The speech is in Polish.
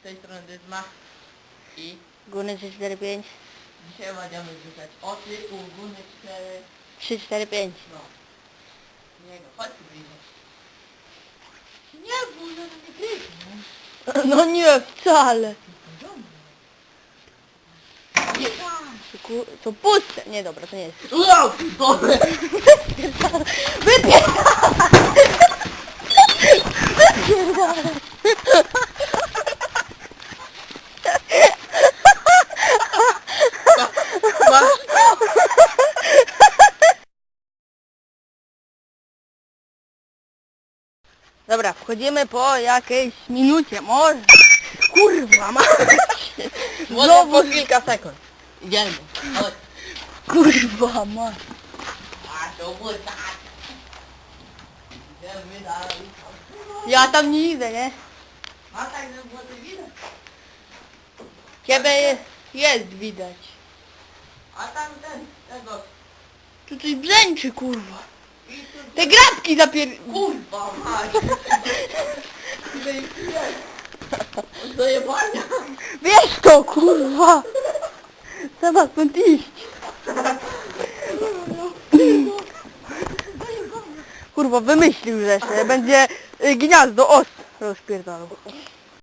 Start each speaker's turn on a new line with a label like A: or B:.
A: z tej strony Dyzma i
B: Guny 345,
A: dzisiaj będziemy rzucać oczy, uguny 4,
B: 345.
A: no. Nie no, chodź tu bliżej. Nie, bo ja nie gryzę.
B: No nie, wcale.
A: Nie.
B: To ku- To puste. Nie, dobra, to nie jest.
A: Wow, dobre.
B: Wypier...
A: Masz
B: Dobra, wchodzimy po jakiejś minucie, może. Kurwa, ma.
A: Może po kilka sekund. Idziemy. Chodź.
B: Kurwa, ma.
A: A to było tak. Idziemy dalej.
B: Ja tam nie idę, nie?
A: A tak, żeby było to widać.
B: Ciebie jest, jest widać.
A: A tam ten, tego.
B: Tu coś brzęczy, kurwa. Te grabki zapier...
A: kurwa mać. Do jebania.
B: Wiesz to, kurwa. Trzeba stąd iść. Kurwa, wymyślił, że się będzie y, gniazdo os rozpierdalał.